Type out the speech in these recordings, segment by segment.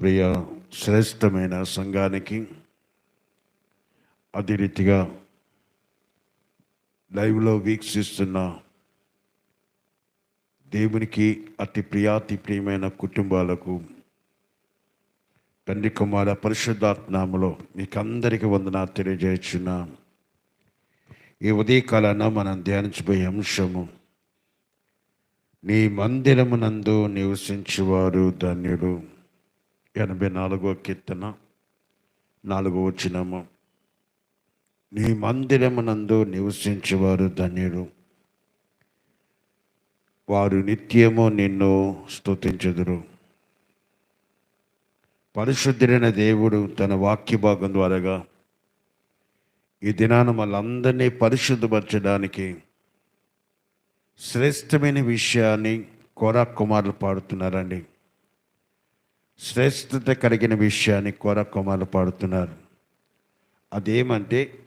ప్రియ శ్రేష్టమైన సంఘానికి అదే రీతిగా లైవ్లో వీక్షిస్తున్న దేవునికి అతి ప్రియాతి ప్రియమైన కుటుంబాలకు తండ్రి కుమార పరిశుద్ధాత్నాములో మీకు అందరికీ వందన తెలియజేస్తున్నా. ఈ ఉదయకాలాన మనం ధ్యానించబోయే అంశము నీ మందిరమునందు నివసించేవారు ధన్యుడు ఎనభై నాలుగో కీర్తన నాలుగో వచ్చినము నీ మందిరమునందు నివసించేవారు ధన్యుడు వారు నిత్యము నిన్ను స్తుతించుదురు. పరిశుద్ధుడైన దేవుడు తన వాక్య భాగం ద్వారాగా ఈ దినాన మళ్ళందరినీ పరిశుద్ధపరచడానికి శ్రేష్టమైన విషయాన్ని కోరా కుమారులు పాడుతున్నారండి. శ్రేష్టత కలిగిన విషయాన్ని కోరా పాడుతున్నారు. అదేమంటే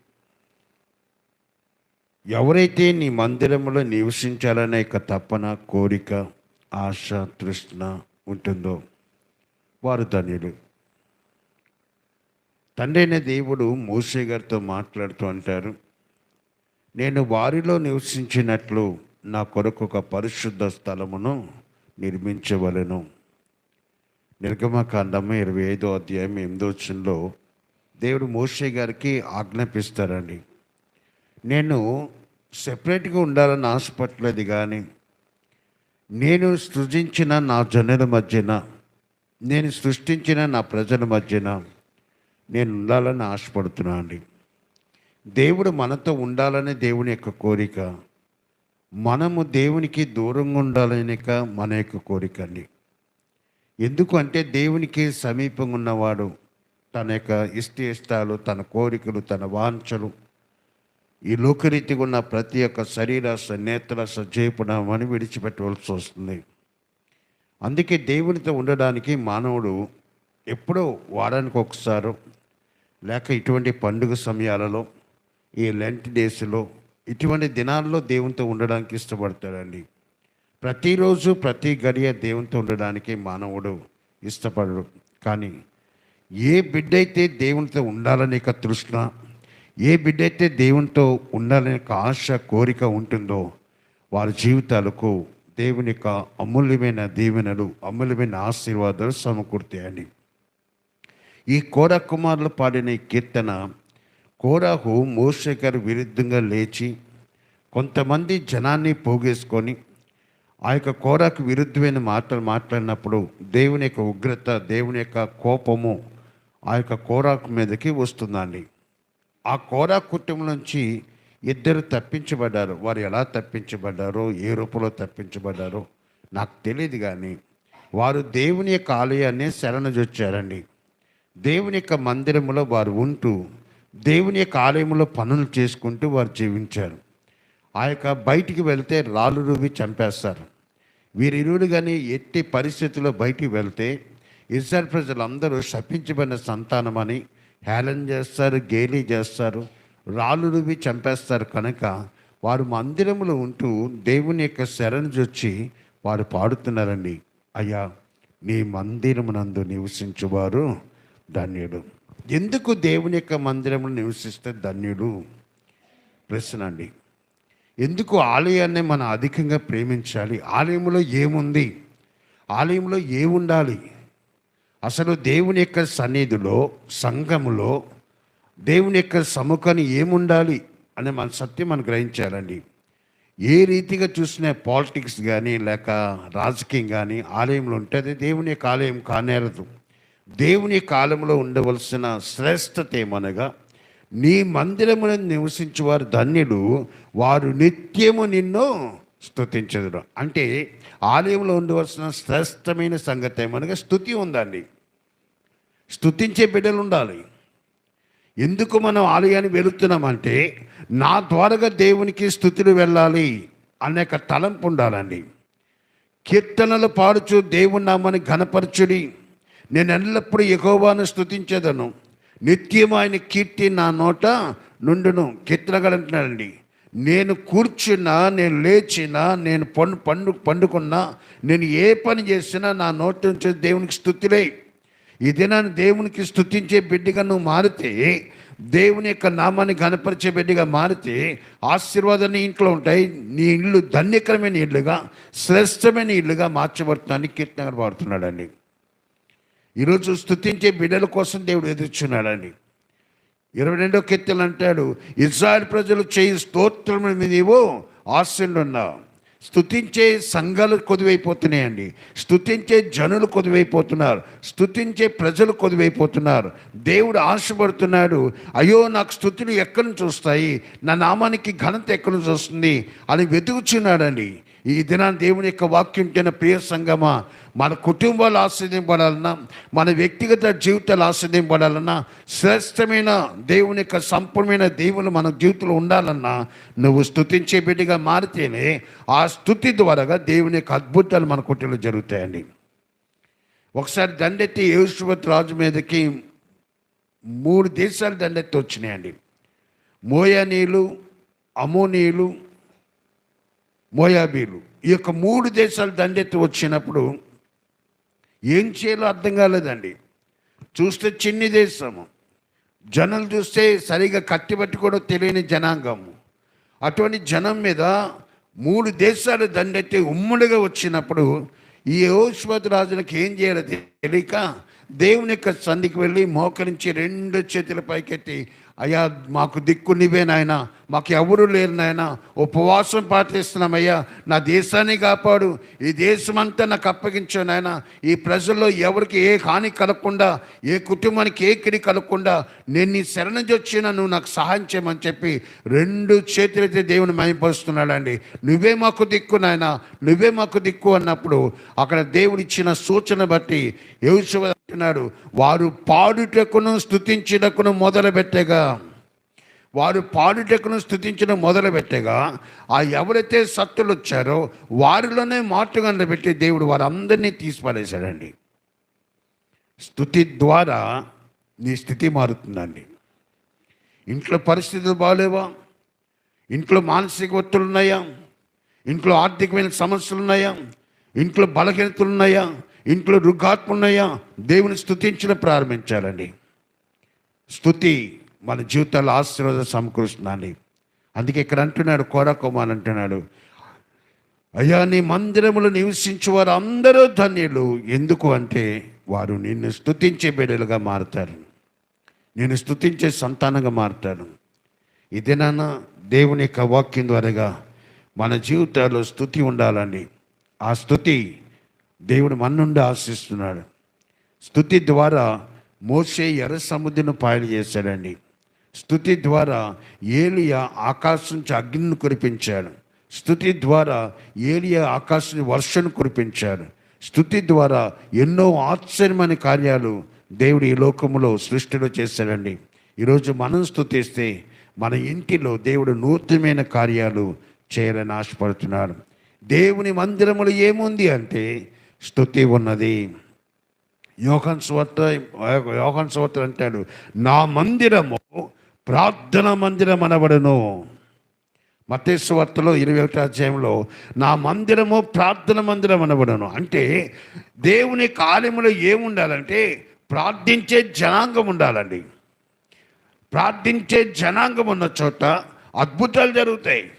ఎవరైతే నీ మందిరంలో నివసించాలనే యొక్క తపన కోరిక ఆశ తృష్ణ ఉంటుందో వారు ధన్యులు. తండ్రైన దేవుడు మోసే గారితో మాట్లాడుతూ అంటారు నేను వారిలో నివసించినట్లు నా కొరకు ఒక పరిశుద్ధ స్థలమును నిర్మించవలను. నిర్గమకాండము ఇరవై ఐదో అధ్యాయం ఎనిమిదో వచ్చంలో దేవుడు మోషే గారికి ఆజ్ఞాపిస్తారండి. నేను సెపరేట్గా ఉండాలని ఆశపట్టలేదు కానీ నేను సృజించిన నా జనుల మధ్యన నేను సృష్టించిన నా ప్రజల మధ్యన నేను ఉండాలని ఆశపడుతున్నా అండి. దేవుడు మనతో ఉండాలనే దేవుని యొక్క కోరిక మనము దేవునికి దూరంగా ఉండాలనే మన యొక్క కోరిక అండి. ఎందుకు అంటే దేవునికి సమీపంగా ఉన్నవాడు తన యొక్క ఇష్ట ఇష్టాలు తన కోరికలు తన వాంఛలు. ఈ లోకరీతిగా ఉన్న ప్రతి ఒక్క శరీర నేత్ర సజీపుణమని విడిచిపెట్టవలసి వస్తుంది. అందుకే దేవునితో ఉండడానికి మానవుడు ఎప్పుడో వారానికి ఒకసారి లేక ఇటువంటి పండుగ సమయాలలో ఈ లెంట్ డేస్లో ఇటువంటి దినాల్లో దేవునితో ఉండడానికి ఇష్టపడతాడండి. ప్రతిరోజు ప్రతి గడియ దేవునితో ఉండడానికి మానవుడు ఇష్టపడడు. కానీ ఏ బిడ్డ అయితే దేవునితో ఉండాలనే యొక్క తృష్ణ ఏ బిడ్డ అయితే దేవునితో ఉండాలనే యొక్క ఆశ కోరిక ఉంటుందో వారి జీవితాలకు దేవుని యొక్క అమూల్యమైన దీవెనలు అమూల్యమైన ఆశీర్వాదాలు సమకూర్తాయని ఈ కోర కుమారులు పాడిన ఈ కీర్తన కోరాహు మోసే గారి విరుద్ధంగా లేచి కొంతమంది జనాన్ని పోగేసుకొని ఆ యొక్క కోరాకు విరుద్ధమైన మాటలు మాట్లాడినప్పుడు దేవుని యొక్క ఉగ్రత దేవుని యొక్క కోపము ఆ యొక్క కోరాకు మీదకి వస్తుందండి. ఆ కోరా కుటుంబం నుంచి ఇద్దరు తప్పించబడ్డారు. వారు ఎలా తప్పించబడ్డారో ఏ రూపంలో తప్పించబడ్డారో నాకు తెలియదు కానీ వారు దేవుని యొక్క ఆలయాన్ని శరణజొచ్చారండి. దేవుని యొక్క మందిరంలో వారు ఉంటూ దేవుని యొక్క ఆలయంలో పనులు చేసుకుంటూ వారు జీవించారు. ఆ యొక్క బయటికి వెళ్తే రాళ్ళు రువి చంపేస్తారు. వీరిరువురు కానీ ఎట్టి పరిస్థితుల్లో బయటికి వెళ్తే ఇజ్రాయల్ ప్రజలందరూ శపించబడిన సంతానమని హేళన చేస్తారు గేలీ చేస్తారు రాళ్ళు రువి చంపేస్తారు కనుక వారు మందిరంలో ఉంటూ దేవుని యొక్క శరణు చొచ్చి వారు పాడుతున్నారండి. అయ్యా నీ మందిరమునందు నివసించువారు ధన్యుడు. ఎందుకు దేవుని యొక్క మందిరమును నివసిస్తే ధన్యుడు? ప్రశ్న అండి. ఎందుకు ఆలయాన్ని మనం అధికంగా ప్రేమించాలి? ఆలయంలో ఏముంది? ఆలయంలో ఏముండాలి? అసలు దేవుని యొక్క సన్నిధిలో సంఘములో దేవుని యొక్క సముఖాన్ని ఏముండాలి అనే మన సత్యం మనం గ్రహించాలండి. ఏ రీతిగా చూసినా పాలిటిక్స్ కానీ లేక రాజకీయం కానీ ఆలయంలో ఉంటే అది దేవుని యొక్క ఆలయం కానేరదు. దేవుని కాలంలో ఉండవలసిన శ్రేష్టత ఏమనగా నీ మందిరమున నివసించేవారు ధన్యుడు వారు నిత్యము నిన్ను స్థుతించదురు అంటే ఆలయంలో ఉండవలసిన శ్రేష్టమైన సంగతి ఏమనగా స్థుతి ఉందండి. స్థుతించే బిడ్డలు ఉండాలి. ఎందుకు మనం ఆలయాన్ని వెళుతున్నామంటే నా ద్వారాగా దేవునికి స్థుతులు వెళ్ళాలి అనేక తలంపు ఉండాలండి. కీర్తనలు పాడుచు దేవుని నామని ఘనపరచుడి. నేను ఎల్లప్పుడూ ఎగోవాను స్థుతించేదను నిత్యం ఆయన కీర్తి నా నోట నుండును. కీర్తనగలంటున్నాడండి నేను కూర్చున్నా నేను లేచినా నేను పండు పండు పండుకున్నా నేను ఏ పని చేసినా నా నోటి నుంచి దేవునికి స్థుతిలే. ఈ దినాన్ని దేవునికి స్థుతించే బిడ్డగా నువ్వు మారితే దేవుని యొక్క నామాన్ని గనపరిచే బిడ్డగా మారితే ఆశీర్వాదాన్ని ఇంట్లో ఉంటాయి. నీ ఇల్లు ధన్యకరమైన ఇల్లుగా శ్రేష్టమైన ఇల్లుగా మార్చబడుతుందని కీర్తన పాడుతున్నాడండి. ఈరోజు స్థుతించే బిడ్డల కోసం దేవుడు ఎదుర్చున్నాడండి. ఇరవై రెండో కీర్తనలు అంటాడు ఇజ్రాయల్ ప్రజలు చేయి స్తోత్రం నీవు ఆశలున్నావు. స్థుతించే సంఘాలు కొదువైపోతున్నాయండి స్తుతించే జనులు కొదువైపోతున్నారు స్తుతించే ప్రజలు కొదువైపోతున్నారు దేవుడు ఆశపడుతున్నాడు అయ్యో నాకు స్థుతులు ఎక్కడి నుంచి వస్తాయి? నా నామానికి ఘనత ఎక్కడి నుంచి వస్తుంది? అని వెతుకుచున్నాడండి. ఈ దినాన్ని దేవుని యొక్క వాక్యం తిన ప్రియ సంగమా మన కుటుంబాలు ఆశ్రదింపడాలన్నా మన వ్యక్తిగత జీవితాలు ఆశ్రదింపడాలన్నా శ్రేష్టమైన దేవుని యొక్క సంపూర్ణమైన దేవులు మన జీవితంలో ఉండాలన్నా నువ్వు స్థుతించే బిడ్డగా మారితేనే ఆ స్థుతి ద్వారా దేవుని యొక్క అద్భుతాలు మన కుటుంబంలో జరుగుతాయండి. ఒకసారి దండెత్తి యేసువత్ రాజు మీదకి మూడు దేశాలు దండెత్తి వచ్చినాయండి. మోయానీలు అమోనీయులు మోయాబీలు. ఈ యొక్క మూడు దేశాలు దండెత్తి వచ్చినప్పుడు ఏం చేయాలో అర్థం కాలేదండి. చూస్తే చిన్ని దేశము. జనం చూస్తే సరిగా కట్టిబట్టి పట్టుకోవడం తెలియని జనాంగము. అటువంటి జనం మీద మూడు దేశాలు దండెత్తి ఉమ్మడిగా వచ్చినప్పుడు ఈ యోశ్వత రాజులకు ఏం చేయాలో తెలియక దేవుని యొక్క సంధికి వెళ్ళి మోకరించి రెండు చేతుల పైకెత్తి అయ్యా మాకు దిక్కు నీవే నాయన మాకు ఎవరు లేరు నాయన. ఉపవాసం పాటిస్తున్నామయ్యా. నా దేశాన్ని కాపాడు. ఈ దేశమంతా నాకు అప్పగించావు నాయన. ఈ ప్రజల్లో ఎవరికి ఏ హాని కలగకుండా ఏ కుటుంబానికి ఏ కిడి కలగకుండా నేను నీ శరణొచ్చినా నువ్వు నాకు సహాయం చేయమని చెప్పి రెండు చేతులైతే దేవుని మయపరుస్తున్నాడండి నువ్వే మాకు దిక్కు నాయన. నువ్వే మాకు దిక్కు అన్నప్పుడు అక్కడ దేవుడు ఇచ్చిన సూచన బట్టి యోశువ అంటున్నాడు. వారు పాడుటకును స్థుతించుటకును మొదలుపెట్టగా. వారు పాడుటకును స్థుతించడం మొదలుపెట్టగా ఆ ఎవరైతే సత్తులు వచ్చారో వారిలోనే మాటగా పెట్టి దేవుడు వారందరినీ తీసిపడేశాడండి స్థుతి ద్వారా నీ స్థితి మారుతుందండి. ఇంట్లో పరిస్థితులు బాగాలేవా ఇంట్లో మానసిక ఒత్తులు ఉన్నాయా ఇంట్లో ఆర్థికమైన సమస్యలు ఉన్నాయా ఇంట్లో బలహీనతలు ఉన్నాయా ఇంట్లో రుగ్గాత్మ ఉన్నాయా దేవుని స్థుతించడం ప్రారంభించాలండి స్థుతి మన జీవితాల్లో ఆశీర్వాదం సమకూరుస్తుందండి. అందుకే ఇక్కడ అంటున్నాడు కోరకుమార్ అంటున్నాడు అయ్యా నీ మందిరములు నివసించు వారు అందరూ ధన్యులు. ఎందుకు అంటే వారు నిన్ను స్థుతించే బిడ్డలుగా మారుతారు. నేను స్థుతించే సంతానంగా మారుతాను ఇదేనా దేవుని యొక్క వాక్యం ద్వారాగా మన జీవితాల్లో స్థుతి ఉండాలండి. ఆ స్థుతి దేవుడు మన్నుండి ఆశిస్తున్నాడు. స్థుతి ద్వారా మోసే ఎర్ర సముద్రం పాయలు చేశాడండి. స్థుతి ద్వారా ఏలియా ఆకాశం నుంచి అగ్నిని కురిపించాడు. స్థుతి ద్వారా ఏలియా ఆకాశం వర్షను కురిపించాడు. స్థుతి ద్వారా ఎన్నో ఆశ్చర్యమైన కార్యాలు దేవుడు ఈ లోకములో సృష్టిలో చేశాడండి. ఈరోజు మనం స్థుతిస్తే మన ఇంటిలో దేవుడు నూతనమైన కార్యాలు చేయాలని ఆశపడుతున్నాడు. దేవుని మందిరములు ఏముంది అంటే స్థుతి ఉన్నది. యోహన్ స్వార్త యోహన్ స్వార్త అంటాడు నా మందిరము ప్రార్థన మందిరం అనబడును. మతేశ్వార్తలో ఇరవై ఒకటి అధ్యాయంలో నా మందిరము ప్రార్థన మందిరం అనబడును. అంటే దేవుని కాలంలో ఏముండాలంటే ప్రార్థించే జనాంగం ఉండాలండి. ప్రార్థించే జనాంగం ఉన్న చోట అద్భుతాలు జరుగుతాయి.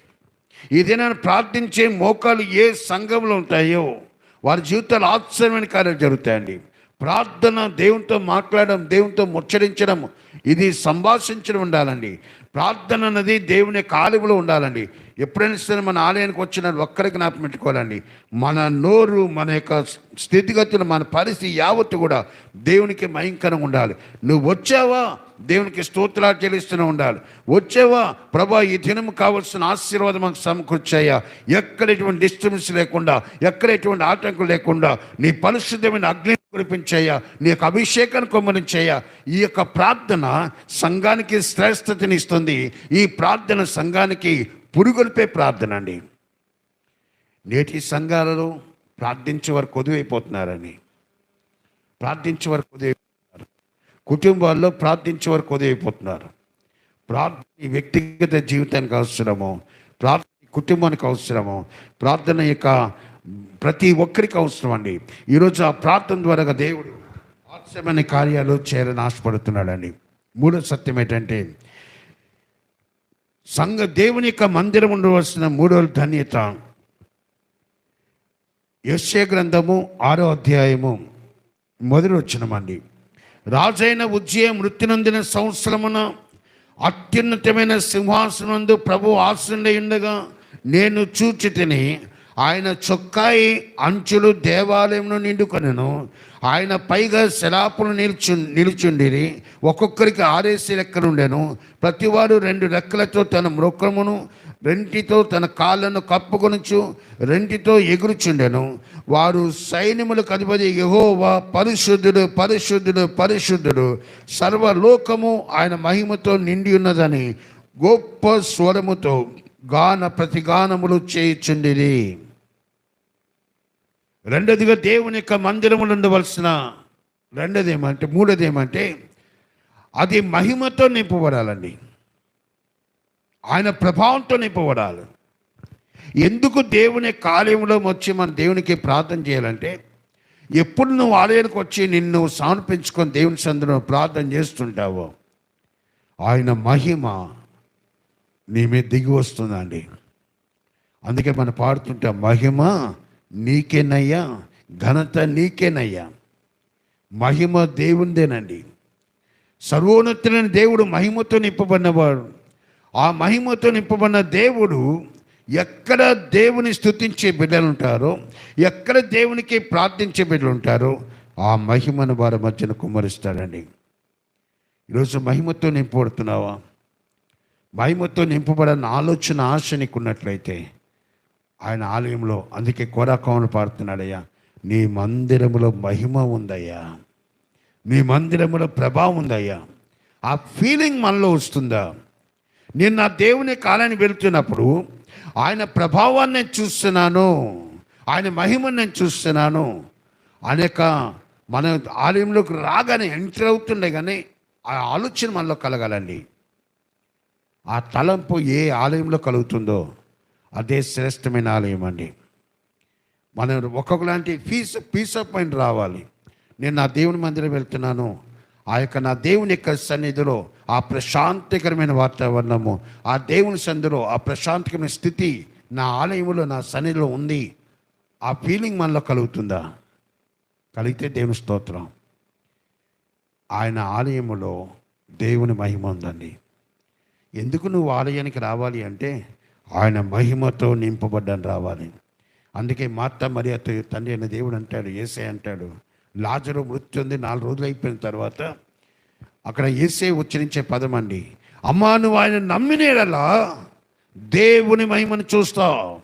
ఏదైనా ప్రార్థించే మోకాలు ఏ సంఘంలో ఉంటాయో వారి జీవితాలు ఆశ్చర్యమైన కార్యాలు జరుగుతాయండి. ప్రార్థన దేవునితో మాట్లాడడం దేవునితో ముచ్చరించడం ఇది సంభాషించడం ఉండాలండి. ప్రార్థన అన్నది దేవుని కాలువలో ఉండాలండి. ఎప్పుడైనా సరే మన ఆలయానికి వచ్చిన ఒక్కరికి జ్ఞాపకం పెట్టుకోవాలండి. మన నోరు మన యొక్క స్థితిగతులు మన పరిస్థితి యావత్తు కూడా దేవునికి భయంకరంగా ఉండాలి. నువ్వు వచ్చావా? దేవునికి స్తోత్రాలు చెల్లిస్తూనే ఉండాలి. వచ్చేవా? ప్రభా ఈ దినం కావలసిన ఆశీర్వాదం మాకు సమకూర్చాయా ఎక్కడ ఎటువంటి డిస్టర్బెన్స్ లేకుండా ఎక్కడ ఎటువంటి ఆటంకం లేకుండా నీ పరిశుద్ధమైన అగ్ని కురిపించాయా నీ యొక్క అభిషేకాన్ని కొమ్మరించాయా ఈ యొక్క ప్రార్థన సంఘానికి శ్రేష్టతని ఇస్తుంది. ఈ ప్రార్థన సంఘానికి పురుగొల్పే ప్రార్థన అండి. నేటి సంఘాలలో ప్రార్థించే వారు కొదువైపోతున్నారని ప్రార్థించే వారు కొదువైపోతున్నారు కుటుంబాల్లో ప్రార్థించే వరకు ఉదయపోతున్నారు ప్రార్థన వ్యక్తిగత జీవితానికి అవసరము. ప్రార్థన కుటుంబానికి అవసరము. ప్రార్థన యొక్క ప్రతి ఒక్కరికి అవసరం అండి ఈరోజు ఆ ప్రార్థన ద్వారా దేవుడు ఆశ్రమైన కార్యాలు చేయాలని ఆశపడుతున్నాడండి. మూడో సత్యం ఏంటంటే సంఘ దేవుని యొక్క మందిరం ఉండవలసిన మూడో ధన్యత. యశ్య గ్రంథము ఆరో అధ్యాయము మొదటి వచ్చినమండి రాజైన ఉజ్జయ మృతి నొందిన సంవత్సరమున అత్యున్నతమైన సింహాసనందు ప్రభు ఆశ్రయ ఉండగా నేను చూచి తిని ఆయన చొక్కాయి అంచులు దేవాలయంలో నిండుకొనను. ఆయన పైగా శలాపులు నిల్చు నిలుచుండిరి. ఒక్కొక్కరికి ఆరేసి లెక్కలుండెను. ప్రతివాడు రెండు లెక్కలతో తన మృక్కమును రెంటితో తన కాళ్ళను కప్పుకొనుచు రెంటితో ఎగురుచుండెను. వారు సైన్యములకు అధిపతి యహోవా పరిశుద్ధుడు పరిశుద్ధుడు పరిశుద్ధుడు. సర్వలోకము ఆయన మహిమతో నిండి ఉన్నదని గొప్ప స్వరముతో గాన ప్రతిగానములు చేయుచుండిరి. రెండోదిగా దేవుని యొక్క మందిరములు ఉండవలసిన రెండోది ఏమంటే మూడోది ఏమంటే అది మహిమతో నింపబడాలండి. ఆయన ప్రభావంతో నింపబడాలి ఎందుకు దేవుని కార్యంలో వచ్చి మన దేవునికి ప్రార్థన చేయాలంటే ఎప్పుడు నువ్వు ఆలయానికి వచ్చి నిన్ను సమర్పించుకొని దేవుని సందులో ప్రార్థన చేస్తుంటావో ఆయన మహిమ నీ మీద దిగి వస్తుందండి. అందుకే మనం పాడుతుంటాం మహిమ నీకేనయ్యా ఘనత నీకేనయ్యా. మహిమ దేవుందేనండి సర్వోన్నతులైన దేవుడు మహిమతో నింపబడినవాడు. ఆ మహిమతో నింపబడిన దేవుడు ఎక్కడ దేవుని స్తుతించే బిడ్డలు ఉంటారో ఎక్కడ దేవునికి ప్రార్థించే బిడ్డలు ఉంటారో ఆ మహిమను వారి మధ్యన కుమ్మరిస్తాడండి. ఈరోజు మహిమతో నింపబడుతున్నావా? మహిమతో నింపబడిన ఆలోచన ఆశ నీకున్నట్లయితే ఆయన ఆలయంలో అందుకే కోరాకోమను పాడుతున్నాడయ్యా. నీ మందిరములో మహిమ ఉందయ్యా. నీ మందిరములో ప్రభావం ఉందయ్యా. ఆ ఫీలింగ్ మనలో వస్తుందా? నేను నా దేవుని కాలాన్ని వెళుతున్నప్పుడు ఆయన ప్రభావాన్ని నేను చూస్తున్నాను. ఆయన మహిమను నేను చూస్తున్నాను. అనేక మన ఆలయంలోకి రాగానే ఎంటర్ అవుతుండే కానీ ఆ ఆలోచన మనలో కలగాలండి. ఆ తలంపు ఏ ఆలయంలో కలుగుతుందో అదే శ్రేష్టమైన ఆలయం అండి. మనం ఒక్కొక్కలాంటి పీస్ పీస్ ఆఫ్ మైండ్ రావాలి. నేను నా దేవుని మందిరం వెళ్తున్నాను. ఆ యొక్క నా దేవుని యొక్క సన్నిధిలో ఆ ప్రశాంతకరమైన వాతావరణము ఆ దేవుని సందులో ఆ ప్రశాంతకరమైన స్థితి నా ఆలయంలో నా సన్నిధిలో ఉంది. ఆ ఫీలింగ్ మనలో కలుగుతుందా? కలిగితే దేవుని స్తోత్రం. ఆయన ఆలయములో దేవుని మహిమ ఉందండి. ఎందుకు నువ్వు ఆలయానికి రావాలి అంటే ఆయన మహిమతో నింపబడ్డాను రావాలి. అందుకే మాత మరియ తండ్రి అయిన దేవుడు అంటాడు ఏసే అంటాడు లాజరు మృతి ఉంది నాలుగు రోజులు అయిపోయిన తర్వాత అక్కడ ఏసే ఉచ్చరించే పదం అండి. అమ్మా నువ్వు ఆయన నమ్మినేడలా? దేవుని మహిమను చూస్తావు.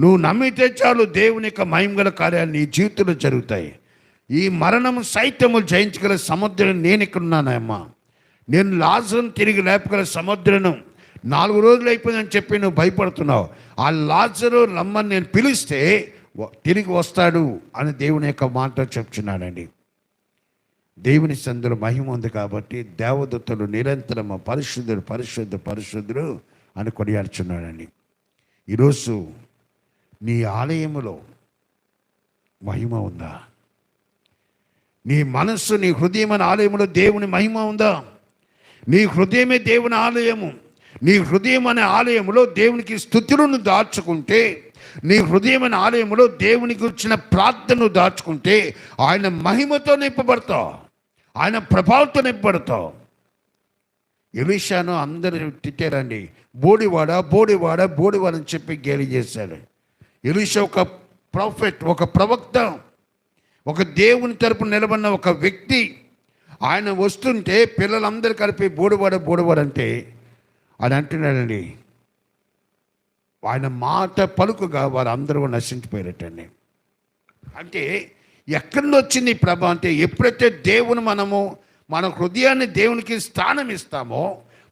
నువ్వు నమ్మితే చాలు దేవుని యొక్క మహిమగల కార్యాలు నీ జీవితంలో జరుగుతాయి. ఈ మరణం సైత్యము జయించగల సముద్రం నేను ఇక్కడున్నానమ్మా నేను లాజరం తిరిగి లేపగల సముద్రను నాలుగు రోజులు అయిపోయిందని చెప్పి నువ్వు భయపడుతున్నావు. ఆ లాజరు రమ్మని నేను పిలిస్తే తిరిగి వస్తాడు అని దేవుని యొక్క మాట చెప్తున్నాడండి. దేవుని సందులో మహిమ ఉంది కాబట్టి దేవదత్తులు నిరంతరము పరిశుద్ధుడు పరిశుద్ధ పరిశుద్ధుడు అని కొనియాడుచున్నాడని ఈరోజు నీ ఆలయములో మహిమ ఉందా? నీ మనస్సు నీ హృదయం అనే ఆలయంలో దేవుని మహిమ ఉందా? నీ హృదయమే దేవుని ఆలయము. నీ హృదయం అనే ఆలయంలో దేవునికి స్థుతులను దాచుకుంటే నీ హృదయమైన ఆలయంలో దేవునికి వచ్చిన ప్రార్థనను దాచుకుంటే ఆయన మహిమతో నింపబడతావు. ఆయన ప్రభావంతో నింపడతావు ఎలిషాను అందరు తిట్టారండి బోడివాడ బోడివాడ బోడివాడ అని చెప్పి గేలి చేశాడు. ఎలిషా ఒక ప్రాఫెట్ ఒక ప్రవక్త ఒక దేవుని తరపు నిలబడిన ఒక వ్యక్తి. ఆయన వస్తుంటే పిల్లలందరూ కలిపి బోడివాడ బోడివాడ అంటే అని అంటున్నాడండి ఆయన మాట పలుకుగా వారు అందరూ నశించిపోయారటండి. అంటే ఎక్కడి నుంచి వచ్చింది ఈ ప్రభ అంటే ఎప్పుడైతే దేవుని మనము మన హృదయాన్ని దేవునికి స్థానం ఇస్తామో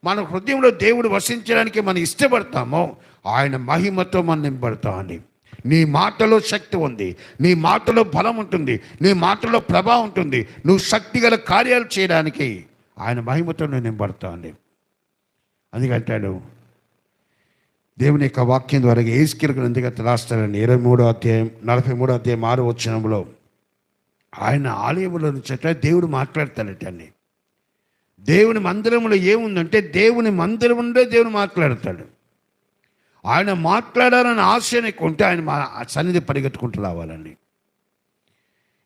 మన హృదయంలో దేవుడు వసించడానికి మనం ఇష్టపడతామో ఆయన మహిమతో మనం నింపడతామని నీ మాటలో శక్తి ఉంది నీ మాటలో బలం ఉంటుంది నీ మాటలో ప్రభావం ఉంటుంది నువ్వు శక్తి గల కార్యాలు చేయడానికి ఆయన మహిమతో నువ్వు నింపడతావండి అందుకంటాడు దేవుని యొక్క వాక్యం ద్వారా ఏసుకిలకు ఎందుకంటే రాస్తాడండి ఇరవై మూడో అధ్యాయం నలభై మూడో అధ్యాయం ఆరు వచ్చినంలో ఆయన ఆలయంలో నుంచట దేవుడు మాట్లాడతాడట అండి దేవుని మందిరంలో ఏముందంటే దేవుని మందిరంలో దేవుడు మాట్లాడతాడు. ఆయన మాట్లాడాలని ఆశ నీకు ఉంటే ఆయన మా సన్నిధి పరిగెత్తుకుంటూ రావాలండి.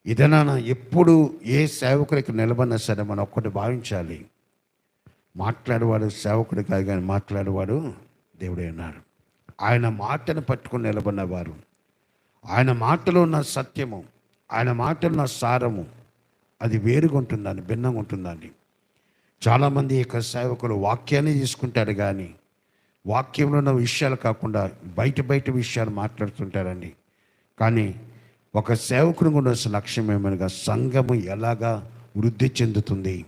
ఇదనా ఎప్పుడు ఏ సేవకుడికి నిలబడినా సరే మనం ఒక్కటి భావించాలి. మాట్లాడేవాడు సేవకుడు కాదు కానీ మాట్లాడేవాడు దేవుడే అన్నారు ఆయన మాటను పట్టుకుని నిలబడినవారు ఆయన మాటలో ఉన్న సత్యము. ఆయన మాటలు నా సారము అది వేరుగా ఉంటుందని భిన్నంగా ఉంటుందండి చాలామంది యొక్క సేవకులు వాక్యాన్ని తీసుకుంటారు కానీ వాక్యంలో ఉన్న విషయాలు కాకుండా బయట బయట విషయాలు మాట్లాడుతుంటారండి. కానీ ఒక సేవకుని ఉండాల్సిన లక్ష్యం ఏమనగా సంఘము ఎలాగా వృద్ధి చెందుతుంది?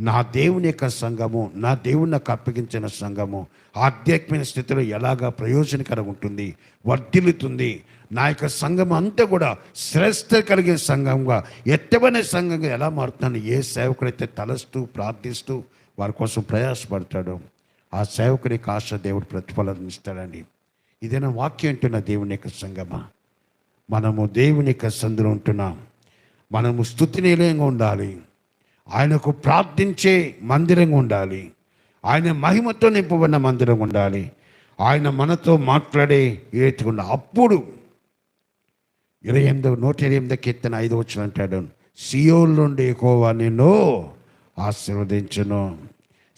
నా దేవుని యొక్క సంఘము నా దేవుని నాకు అప్పగించిన సంఘము ఆధ్యాత్మిక స్థితిలో ఎలాగా ప్రయోజనకరం ఉంటుంది వర్ధిల్లుతుంది నా యొక్క సంఘం అంతా కూడా శ్రేష్ట కలిగే సంఘంగా ఎత్తమైన సంఘంగా ఎలా మారుతున్నాను ఏ సేవకుడైతే తలస్తూ ప్రార్థిస్తూ వారి కోసం ప్రయాసపడతాడో ఆ సేవకుడికి ఆశ దేవుడు ప్రతిఫలం ఇస్తాడండి. ఇదేనా వాక్యం అంటున్న దేవుని యొక్క సంగమా మనము దేవుని యొక్క సందులో ఉంటున్నాం. మనము స్థుతి నిలయంగా ఉండాలి. ఆయనకు ప్రార్థించే మందిరంగా ఉండాలి. ఆయన మహిమతో నింపబడిన మందిరం ఉండాలి. ఆయన మనతో మాట్లాడే ఏతుకుండా అప్పుడు ఇరవై ఎనిమిది నూట ఎనిమిది కీర్తన ఐదు వచ్చిన అంటాడు. సియోల్ నుండి ఎక్కువ నిన్ను ఆశీర్వదించను.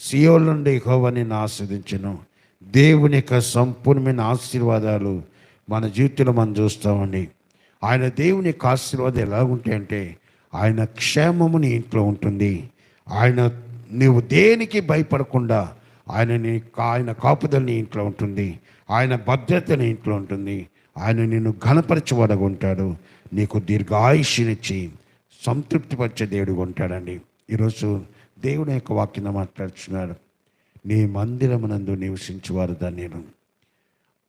సియోల్ నుండి ఎక్కువ నిన్ను ఆస్వాదించను దేవుని యొక్క సంపూర్ణమైన ఆశీర్వాదాలు మన జీవితంలో మనం చూస్తామండి. ఆయన దేవుని యొక్క ఆశీర్వాదం ఎలా ఉంటాయంటే ఆయన క్షేమము నీ ఇంట్లో ఉంటుంది. ఆయన నువ్వు దేనికి భయపడకుండా ఆయన నీ ఆయన కాపుదల నీ ఇంట్లో ఉంటుంది. ఆయన భద్రత నీ ఇంట్లో ఉంటుంది. ఆయన నిన్ను ఘనపరచబడగొంటాడు నీకు దీర్ఘాయుష్యనిచ్చి సంతృప్తిపరిచే దేవుడు ఉంటాడండి. ఈరోజు దేవుని యొక్క వాక్యం మాట్లాడుతున్నాడు. నీ మందిరమునందు నివసించేవారు ధన్యులు.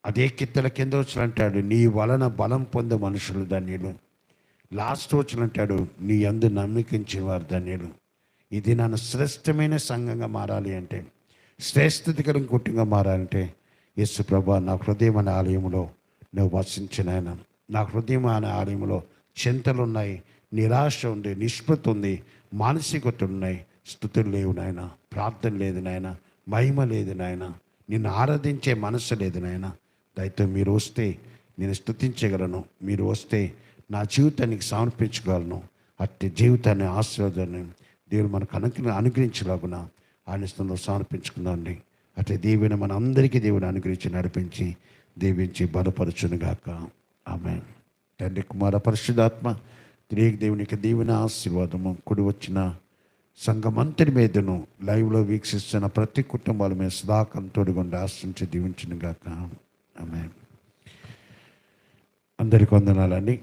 అదే కిత్తల కింద వచ్చిన అంటాడు నీ వలన బలం పొందే మనుషులు ధన్యులు. లాస్ట్ వచ్చినంటాడు నీ అందు నమ్మికించిన వారు ధన్యులు. ఇది నన్ను శ్రేష్టమైన సంఘంగా మారాలి అంటే శ్రేష్ఠతికరం కుటుంబంగా మారాలంటే యేసు ప్రభా నా హృదయం అనే ఆలయంలో నువ్వు వసించిన ఆయన నా హృదయం అనే ఆలయంలో చింతలు ఉన్నాయి నిరాశ ఉంది నిష్పత్తి ఉంది మానసికత ఉన్నాయి స్థుతులు లేవు నాయన ప్రార్థన లేదు నాయన మహిమ లేదు నాయన నిన్ను ఆరాధించే మనసు లేదు నాయన. దయతో మీరు వస్తే నేను స్థుతించగలను మీరు వస్తే నా జీవితానికి సమర్పించగలను అట్టి జీవితాన్ని ఆశీర్వాదాన్ని దేవుడు మనకు అనుగ్ర అనుగ్రహించలాగున ఆయన స్థలంలో సమర్పించుకుందాండి అట్టే దేవుని మన అందరికీ దేవుని అనుగ్రహించి నడిపించి దీవించి బలపరచునుగాక ఆమె తండ్రి కుమార పరిశుధాత్మ తిరిగి దేవునికి దీవెన ఆశీర్వాదము కుడి వచ్చిన సంఘమంతటి మీదను లైవ్లో వీక్షిస్తున్న ప్రతి కుటుంబాల మీద సదాకం తోడుగుండా ఆశ్రయించి దీవించినగాక ఆమె అందరికి వందనాలండి.